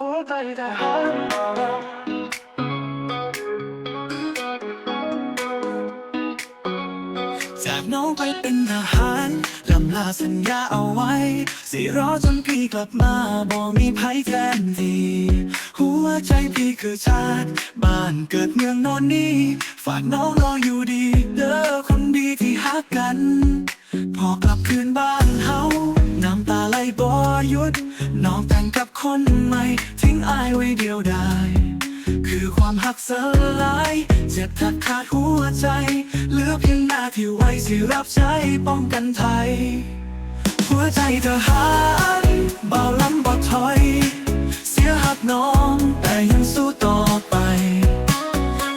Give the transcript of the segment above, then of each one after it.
หัวใจทหารมาแล้วจากน้องไปเป็นทหารลำลาสัญญาเอาไว้ สิรอจนพี่กลับมาบ่มีภัยแทนทีหัวใจพี่คือชาติ บ้านเกิดเมืองนอนนี่ ฝากน้องรออยู่ คนใหม่ ทิ้งอายไว้เดียวดายคือความหักสลาย เจ็บทักขาดหัวใจ เหลือเพียงหน้าที่ไว้สิรับใช้ป้องกันไทย หัวใจทหารเบาล้ำบ่ถอย เสียหักน้องแต่ยังสู้ต่อไป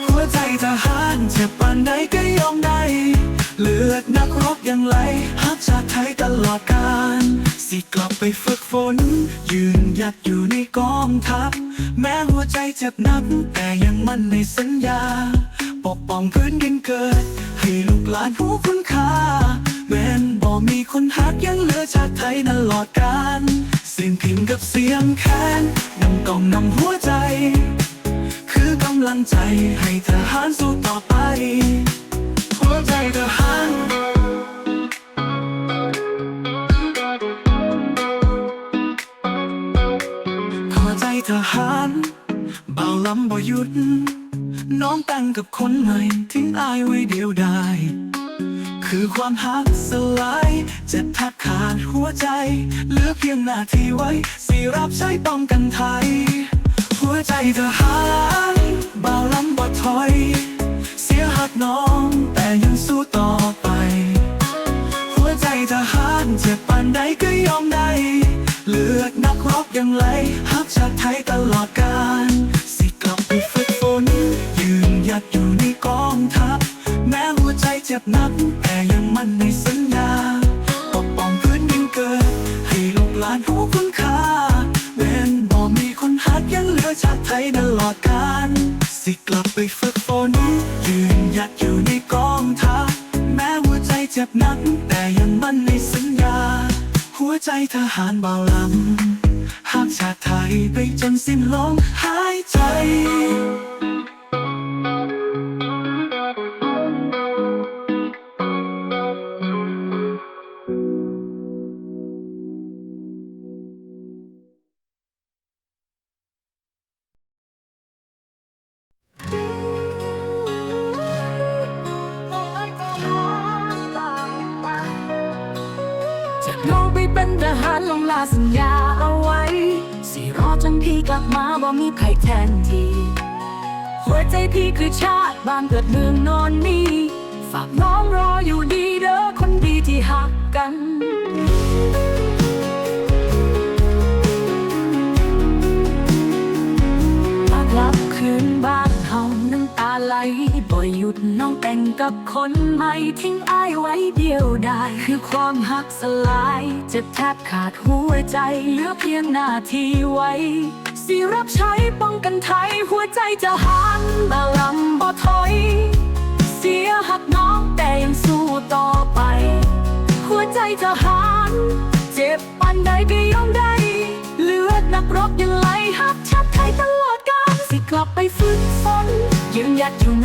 หัวใจทหารเจ็บปานใดก็ยอมได้ เลือดนักรบยังไหลหักชาติไทยตลอดกาลสิกลับไปฝึกฝน ยืนหยัดอยู่ในกองทัพ แม้หัวใจเจ็บนัก แต่ยังมั่นในสัญญา ปกป้องพื้นดินเกิด ให้ลูกหลานผู้คุณค่าแม้นบ่มีคนฮักยังเหลือชาติไทยตลอดกาลเสียงพิมพ์กับเสียงแค้นนำกองนำหัวใจ คือกำลังใจให้ทหารสู้ต่อไป หัวใจ บ่หยุด น้องแตั้งกับคนใหม่ทิ้งอายไว้เดียวดายคือความหักสลายเจ็บแทบขาดหัวใจเหลือเพียงหน้าที่ไว้สิรับใช้ป้องกันไทย หัวใจทหารเบาล้ำบ่ถอย เสียหักน้องแต่ยังสู้ต่อไป วใจเจ็บนัก แต่ยังมั่นในสัญญาปกป้องพื้นดินเกิด ให้ลูกหลานผู้คุณค่าเว้นบ่มีคนฮักยังเหลือชาติไทยตลอดกาลสิกลับไปฝึกฝนยืนหยัดอยู่ในกองทัพแม้หัวใจเจ็บนัก แต่ยังมั่นในสัญญา หัวใจทหารเบาลำหากชาติไทยไปจนสิ้นลมหายใจ จะลองไปเป็นทหารลงลาสัญญาเอาไว้ สิรอจนพี่กลับมาบ่มีใครแทนทีหัวใจพี่คือชาติบ้านเกิดเมืองนอนนี่ฝากน้องรออยู่ดีเด้อคนดีที่หักกัน แต่งกับคนใหม่ทิ้งอายไว้เดียวได้คือความหักสลายเจ็บแทบขาดหัวใจเหลือเพียงหน้าที่ไว้สิรับใช้ป้องกันไทยหัวใจจะหันบาลำบ่ถอย เสียหักน้องแต่ยังสู้ต่อไป หัวใจทหารเจ็บปานใดก็ยอมได้ เลือดนักรบยังไหลหักชาติไทยตลอดกาลสิกลับไปฝึกฝนยืนหยัดอยู่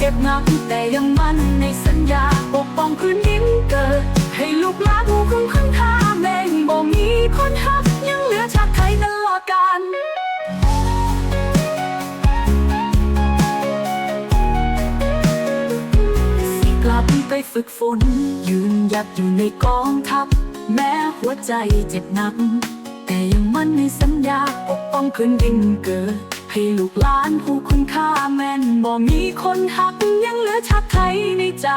เจ็บหนักแต่ยังมั่นในสัญญาปกป้องพื้นดิ้นเกิด ให้ลูกหลานผู้คุ้มคุณค่าแม่งบ่มีคนหักยังเหลือชาติไทยตลอดกาลสิกลับไปฝึกฝน ยืนหยัดอยู่ในกองทัพ แม้หัวใจเจ็บหนัก แต่ยังมั่นในสัญญาปกป้องคืนดินเกิด ให้ลูกหลานผู้คุณค่าแม่นบ่มีคนหักยังเหลือชาติไทยในใจ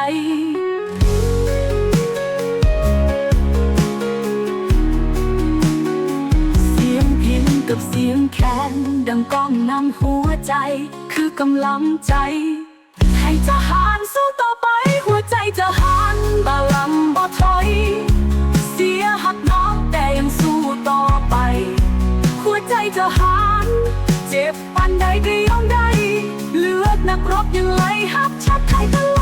เสียงพินกับเสียงแคนดังก้องนำหัวใจ คือกำลังใจ ก็ยอมได้ เลือดนักรบยังไหลฮับชาติไทยตลอด